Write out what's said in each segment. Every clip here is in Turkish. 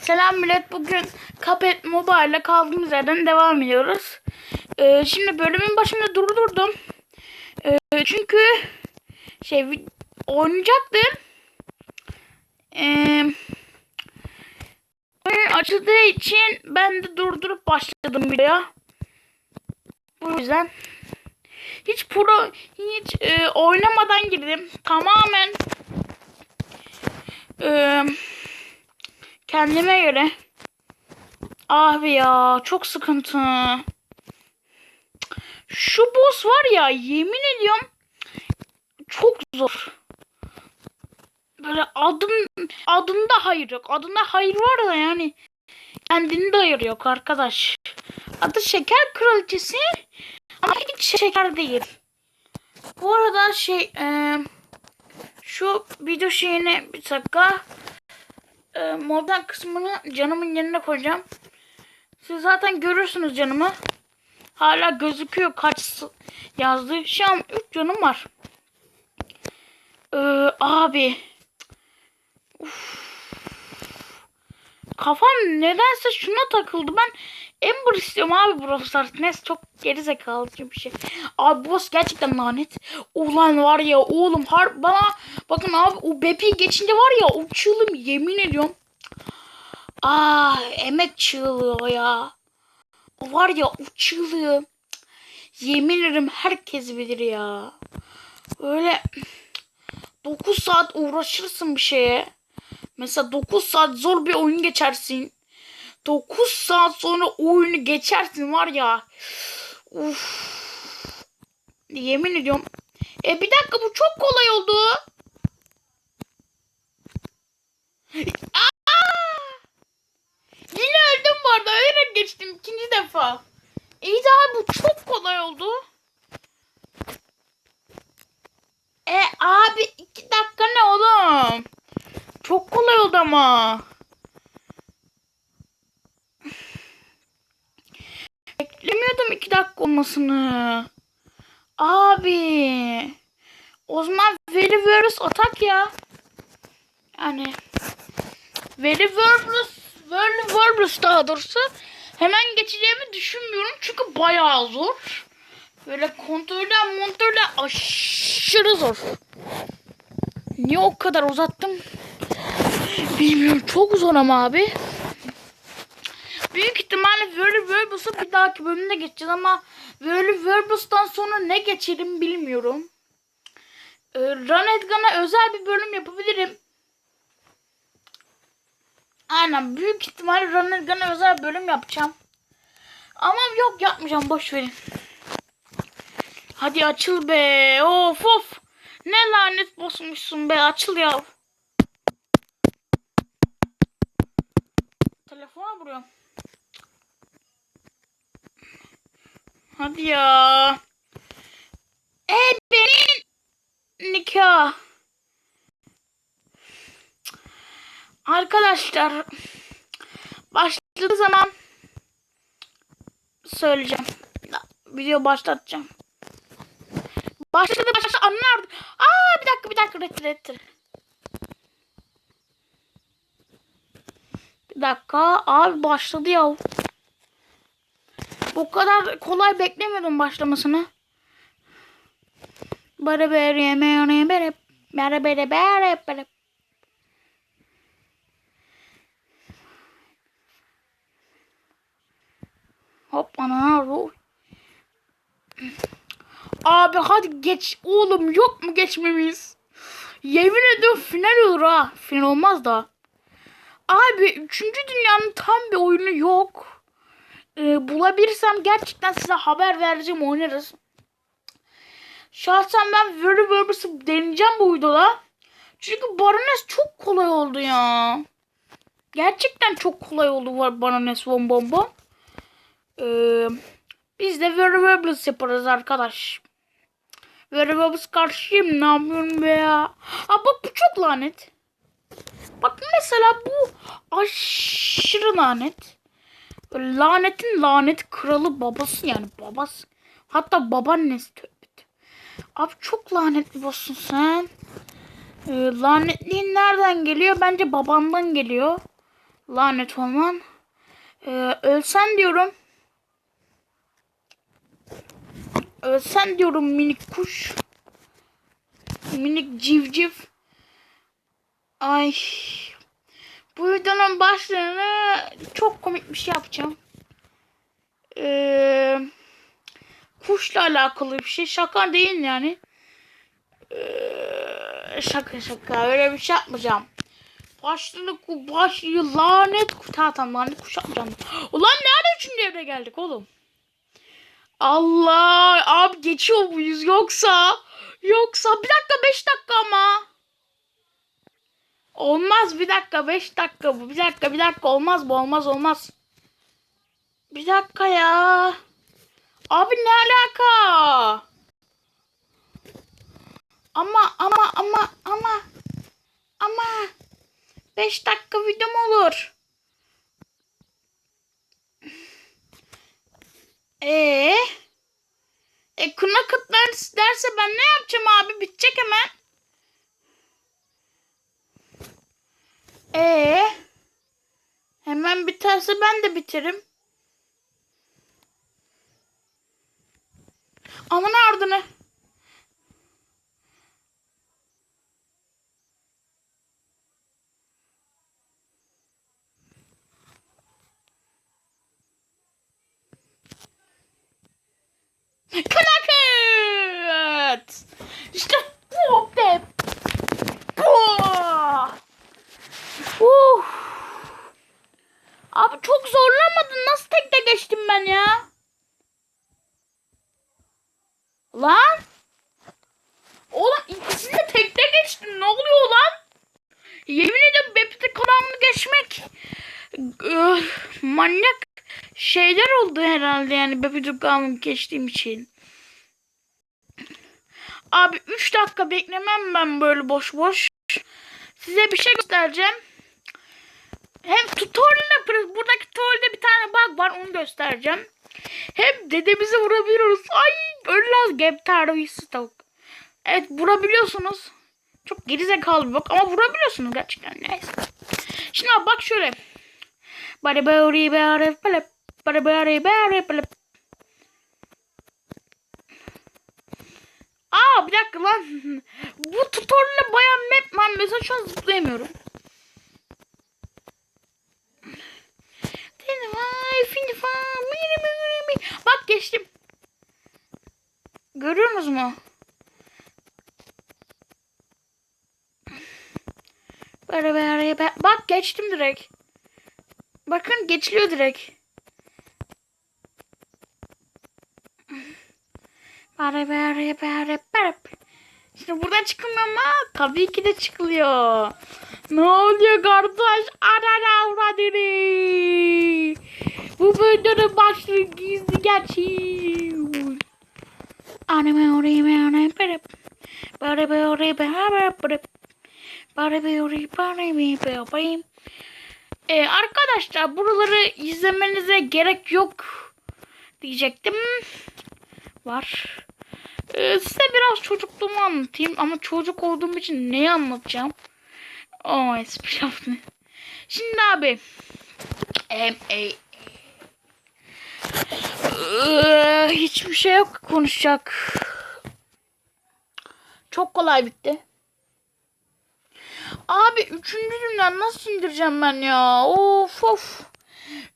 Selam millet. Bugün Cuphead Mobile ile kaldığımız yerden devam ediyoruz. Ee, şimdi bölümün başında durdurdum. Ee, çünkü şey oynayacaktım. Ee, açıldığı için ben de durdurup başladım videoya. Bu yüzden hiç pro hiç e, oynamadan girdim. Tamamen e, kendime göre. Abi ya çok sıkıntı. Şu boss var ya yemin ediyorum çok zor. Böyle adım adında hayır yok. Adında hayır var da yani kendinde hayır yok arkadaş. Adı şeker kraliçesi ama hiç şeker değil. Bu arada şey e, şu video şeyini bir dakika e, modern kısmını canımın yerine koyacağım. Siz zaten görürsünüz canımı. Hala gözüküyor kaç yazdı. Şu an 3 canım var. Ee, abi. Uf. Kafam nedense şuna takıldı. Ben Ember istiyorum abi Brawl. Neyse çok geri zekalı bir şey. Abi boss gerçekten lanet. Ulan var ya oğlum har bana bakın abi o Bepi geçince var ya o çığlığım yemin ediyorum. Ah emek çığlığı o ya. O var ya o. Yemin ederim herkes bilir ya. Öyle 9 saat uğraşırsın bir şeye. Mesela 9 saat zor bir oyun geçersin. 9 saat sonra oyunu geçersin var ya. Uf. Yemin ediyorum. E bir dakika bu çok kolay oldu. Aa! Yine öldüm bu arada. Öyle geçtim ikinci defa. İyi daha bu çok kolay oldu. E abi iki dakika ne oğlum? Çok kolay oldu ama. Beklemiyordum iki dakika olmasını. Abi. O zaman Very Virus atak ya. Yani Very Virus Very Virus daha doğrusu hemen geçeceğimi düşünmüyorum. Çünkü bayağı zor. Böyle kontrolden montörden aşırı zor. Niye o kadar uzattım? Bilmiyorum. Çok zor ama abi. Büyük ihtimalle Very Verbus'u bir dahaki bölümde geçeceğiz ama Very Verbus'tan sonra ne geçerim bilmiyorum. Ee, Run özel bir bölüm yapabilirim. Aynen büyük ihtimalle Run Edgan'a özel bölüm yapacağım. Ama yok yapmayacağım boş verin. Hadi açıl be. Of of. Ne lanet bozmuşsun be açıl ya. Telefona vuruyorum. Hadi ya. E benim nikah. Arkadaşlar başladığı zaman söyleyeceğim. Video başlatacağım. Başladı başladı anlar. Aa bir dakika bir dakika retir retir. Bir dakika abi başladı ya. Bu kadar kolay beklemiyordum başlamasını. Bara bere yeme bere bere bere bere bere. Hop ana. Abi hadi geç oğlum yok mu geçmemiz? Yemin ediyorum final olur ha. Final olmaz da. Abi 3. dünyanın tam bir oyunu yok. Ee, bulabilirsem gerçekten size haber vereceğim oynarız. Şahsen ben Very Verbus'u deneyeceğim bu videoda. Çünkü Baroness çok kolay oldu ya. Gerçekten çok kolay oldu Baroness Von Bombo. Ee, biz de Very Verbus yaparız arkadaş. Very Verbus karşıyım ne yapıyorum be ya. Aa bak bu çok lanet. Bak mesela bu aşırı lanet. Lanetin lanet kralı babası yani babası. Hatta babaannesi tövbe. Abi çok lanetli boss'un sen. Ee, lanetliğin nereden geliyor? Bence babandan geliyor. Lanet olman. Ee, ölsen diyorum. Ölsen diyorum minik kuş. Minik civciv. Ay. Bu videonun başlığını çok komik bir şey yapacağım. Ee, kuşla alakalı bir şey. Şaka değil yani. Ee, şaka şaka. Öyle bir şey yapmayacağım. Başlığını başlığı lanet tamam lanet kuş yapmayacağım. Ulan nerede üçüncü evre geldik oğlum? Allah abi geçiyor muyuz yoksa? Yoksa bir dakika beş dakika ama. Olmaz bir dakika beş dakika bu. Bir dakika bir dakika olmaz bu olmaz olmaz. Bir dakika ya. Abi ne alaka? Ama ama ama ama ama 5 dakika video mu olur? Ee? E kuna kıtlar derse ben ne yapacağım abi? Bitecek hemen. Ee? Hemen biterse ben de biterim. Aman ardını. Knacket! İşte bu be. Bu. Uh. Abi çok zorlamadın. Nasıl tekte geçtim ben ya? Lan. Oğlum ikisini de tekte geçtim. Ne oluyor lan? Yemin ederim Bepti kanalını geçmek öh, manyak şeyler oldu herhalde yani Bepti kanalını geçtiğim için. Abi 3 dakika beklemem ben böyle boş boş. Size bir şey göstereceğim. Hem tutorial yaparız. Buradaki tutorialde bir tane bug var onu göstereceğim. Hem dedemizi vurabiliyoruz. Ay ölmez gap terbiyesi tavuk. Evet vurabiliyorsunuz. Çok gerizekalı bir bak ama vurabiliyorsunuz gerçekten. Neyse. Şimdi bak, bak şöyle. Bari bari bari bari bari bari bari bari Aa bir dakika lan. Bu tutorial'le bayağı map ben mesela şu an zıplayamıyorum. Bak geçtim. Görüyor musunuz mu? Böyle böyle böyle. Bak geçtim direkt. Bakın geçiliyor direkt. Bare bare bare bare. Şimdi buradan çıkılmıyor ama tabii ki de çıkılıyor. Ne oluyor kardeş? Anana avradını. Bu videonun başlığı gizli gerçeği. Anime oraya bare. Bare bare bare bare. Bare bare bare bare bare. Ee, arkadaşlar buraları izlemenize gerek yok diyecektim. Var. Ee, size biraz çocukluğumu anlatayım ama çocuk olduğum için neyi anlatacağım? O espri yaptım. Şimdi abi em, e, Ee, hiçbir şey yok konuşacak. Çok kolay bitti. Üçüncü dünden nasıl indireceğim ben ya? Of of.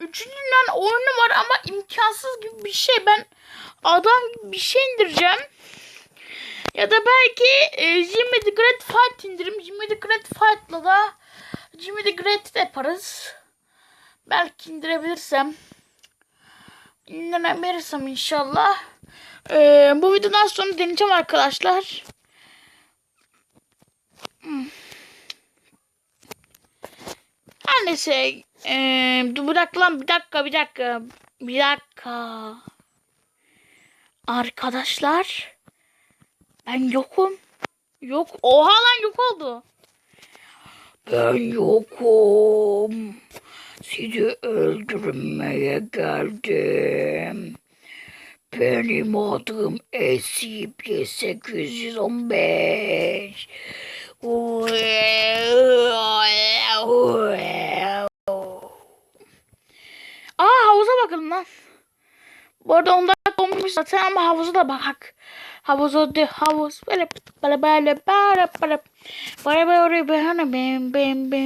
Üçüncü dünden oyunu var ama imkansız gibi bir şey. Ben adam gibi bir şey indireceğim. Ya da belki e, Jimmy the Great Fight indiririm. Jimmy the Great Fight'la da Jimmy the Great yaparız. Belki indirebilirsem. İndirebilirsem inşallah. E, bu videodan sonra deneyeceğim arkadaşlar. Her neyse. Ee, dur bırak lan bir dakika bir dakika. Bir dakika. Arkadaşlar. Ben yokum. Yok. Oha lan yok oldu. Ben yokum. Sizi öldürmeye geldim. Benim adım SCP-815. bakalım Bu arada 10 dakika olmuş zaten ama havuza da bak. Havuz oldu havuz. Böyle böyle böyle böyle böyle böyle böyle böyle böyle